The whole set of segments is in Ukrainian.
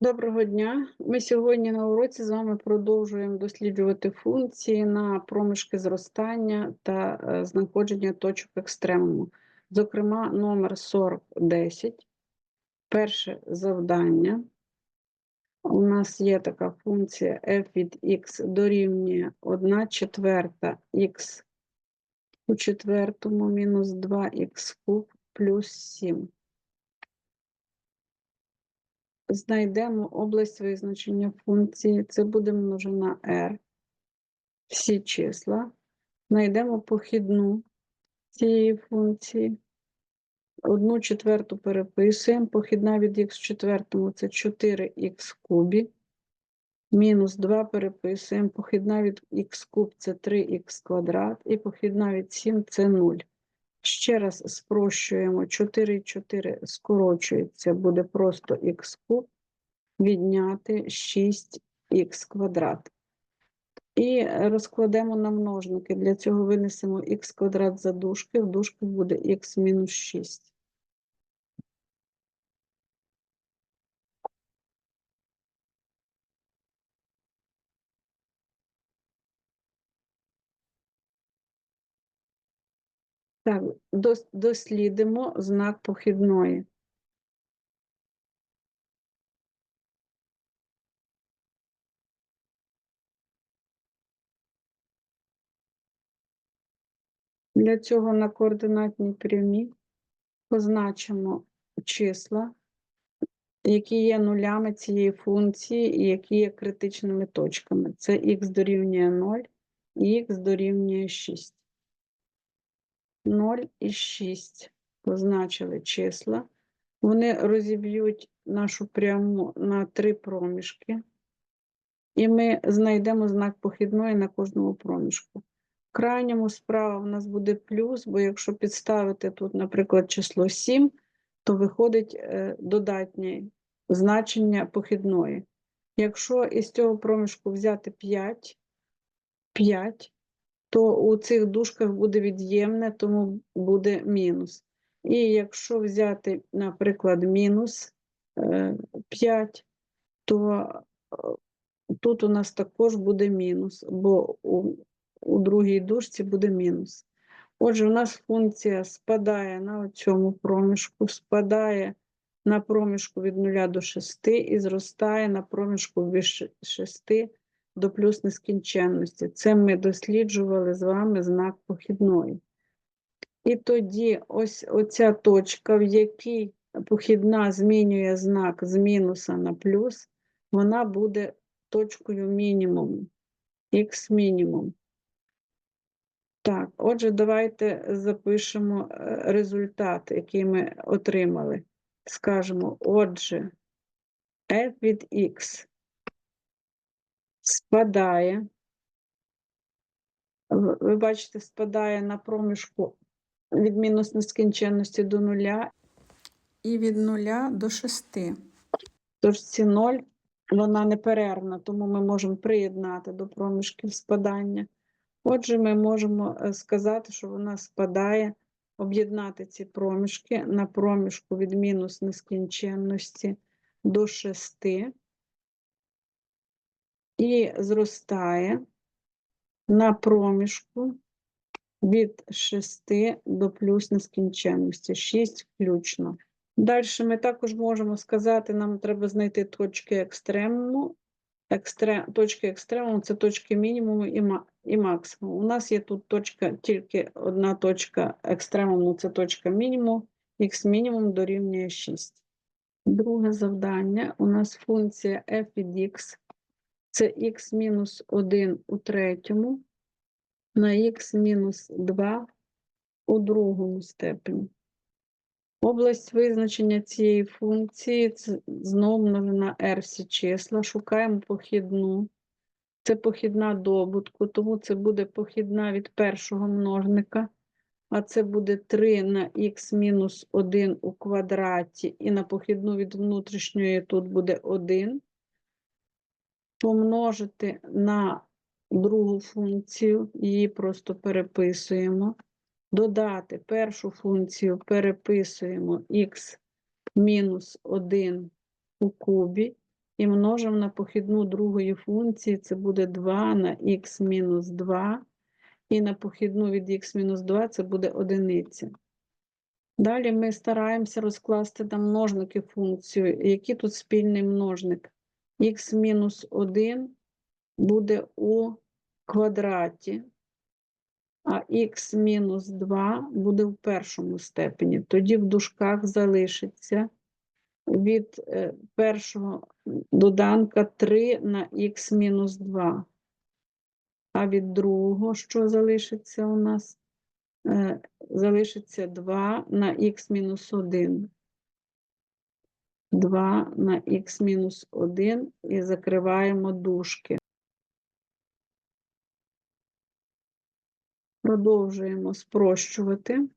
Доброго дня. Ми сьогодні на уроці з вами продовжуємо досліджувати функції на проміжки зростання та е, знаходження точок екстремуму. Зокрема, номер 4010. Перше завдання. У нас є така функція f від x дорівнює 1 четверта x у четвертому мінус 2х куб плюс 7. Знайдемо область визначення функції, це буде множина r, всі числа. Знайдемо похідну цієї функції. Одну четверту переписуємо, похідна від х в четвертому це 4х кубі. Мінус 2 переписуємо, похідна від х куб це 3х квадрат, і похідна від 7 це 0. Ще раз спрощуємо 4 4 скорочується, буде просто х куб відняти 6х квадрат. І розкладемо на множники. Для цього винесемо х квадрат за дужки, в дужках буде х мінус 6. Так, дослідимо знак похідної. Для цього на координатній прямій позначимо числа, які є нулями цієї функції і які є критичними точками. Це х дорівнює 0 і х дорівнює 6. 0 і 6 позначили числа. Вони розіб'ють нашу пряму на три проміжки, і ми знайдемо знак похідної на кожному проміжку. В крайньому справа в нас буде плюс, бо якщо підставити тут, наприклад, число 7, то виходить е, додатнє значення похідної. Якщо із цього проміжку взяти 5, 5, то у цих дужках буде від'ємне, тому буде мінус. І якщо взяти, наприклад, мінус е, 5, то е, тут у нас також буде мінус, бо у, у другій дужці буде мінус. Отже, у нас функція спадає на цьому проміжку, спадає на проміжку від 0 до 6 і зростає на проміжку від 6 до плюс нескінченності. Це ми досліджували з вами знак похідної. І тоді ось оця точка, в якій похідна змінює знак з мінуса на плюс, вона буде точкою мінімуму, х мінімум. Так, отже, давайте запишемо е, результат, який ми отримали. Скажемо, отже, f від x спадає. Ви бачите, спадає на проміжку від мінус нескінченності до нуля і від нуля до 6. Тож ці 0, вона неперервна, тому ми можемо приєднати до проміжків спадання. Отже, ми можемо е, сказати, що вона спадає, об'єднати ці проміжки на проміжку від мінус нескінченності до 6 і зростає на проміжку від 6 до плюс нескінченності, 6 включно. Далі ми також можемо сказати, нам треба знайти точки екстремуму. Екстре... Точки екстремуму це точки мінімуму і, ма... і максимуму. У нас є тут точка, тільки одна точка екстремуму це точка мінімуму, х мінімум дорівнює 6. Друге завдання. У нас функція f від x це х мінус 1 у третьому на х мінус 2 у другому степені. Область визначення цієї функції це знову множина r всі числа. Шукаємо похідну. Це похідна добутку, тому це буде похідна від першого множника, а це буде 3 на х мінус 1 у квадраті, і на похідну від внутрішньої тут буде 1 помножити на другу функцію, її просто переписуємо. Додати першу функцію переписуємо х мінус 1 у кубі і множимо на похідну другої функції, це буде 2 на х мінус 2, і на похідну від х мінус 2 це буде одиниця. Далі ми стараємося розкласти там множники функцію. Який тут спільний множник? Х мінус 1 буде у квадраті, а х мінус 2 буде в першому степені. Тоді в дужках залишиться від е, першого доданка 3 на х мінус 2. А від другого, що залишиться у нас? Е, Залишиться 2 на х мінус 1. 2 на х мінус 1 і закриваємо дужки. Продовжуємо спрощувати.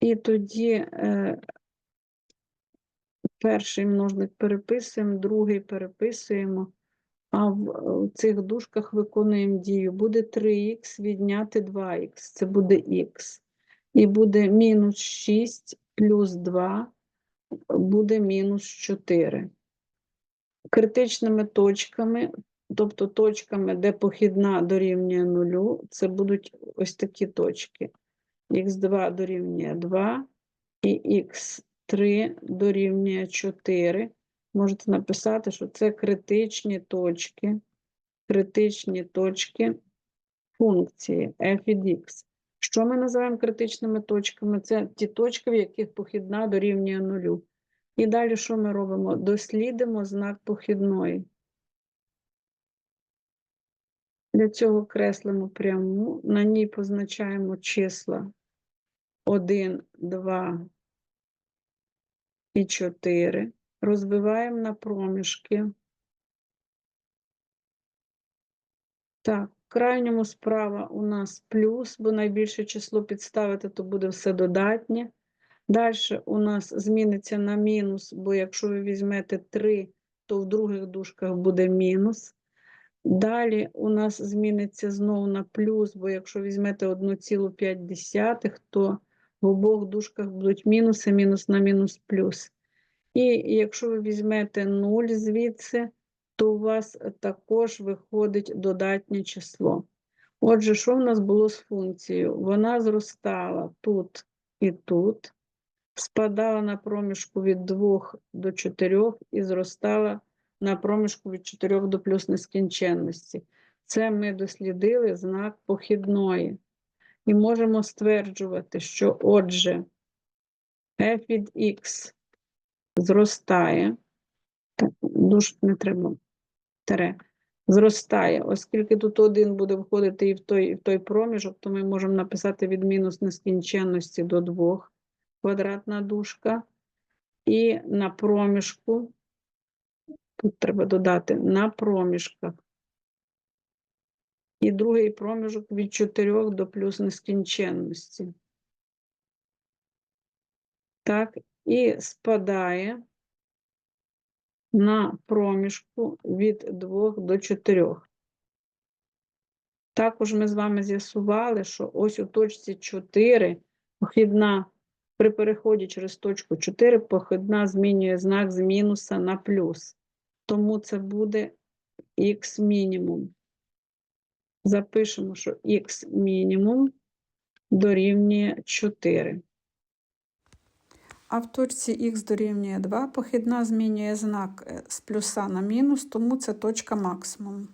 І тоді е, перший множник переписуємо, другий переписуємо, а в е, цих дужках виконуємо дію. Буде 3х відняти 2х, це буде х. І буде мінус 6 плюс 2 буде мінус 4. Критичними точками, тобто точками, де похідна дорівнює нулю, це будуть ось такі точки. х2 дорівнює 2 і х3 дорівнює 4. Можете написати, що це критичні точки, критичні точки функції f від x. Що ми називаємо критичними точками? Це ті точки, в яких похідна дорівнює нулю. І далі що ми робимо? Дослідимо знак похідної. Для цього креслимо пряму, на ній позначаємо числа 1, 2 і 4. Розбиваємо на проміжки. Так, крайньому справа у нас плюс, бо найбільше число підставити, то буде все додатнє. Далі у нас зміниться на мінус, бо якщо ви візьмете 3, то в других дужках буде мінус. Далі у нас зміниться знову на плюс, бо якщо візьмете 1,5, то в обох дужках будуть мінуси, мінус на мінус плюс. І якщо ви візьмете 0 звідси, то у вас також виходить додатнє число. Отже, що в нас було з функцією? Вона зростала тут і тут, спадала на проміжку від 2 до 4 і зростала на проміжку від 4 до плюс нескінченності. Це ми дослідили знак похідної. І можемо стверджувати, що отже, f від x зростає, так, дуже не треба, тере, зростає, оскільки тут один буде входити і в той, і в той проміжок, то ми можемо написати від мінус нескінченності до 2 квадратна дужка, і на проміжку, тут треба додати, на проміжках. І другий проміжок від 4 до плюс нескінченності. Так, і спадає на проміжку від 2 до 4. Також ми з вами з'ясували, що ось у точці 4 похідна при переході через точку 4 похідна змінює знак з мінуса на плюс. Тому це буде х мінімум. Запишемо, що х мінімум дорівнює 4. А в точці х дорівнює 2 похідна змінює знак е, з плюса на мінус, тому це точка максимум.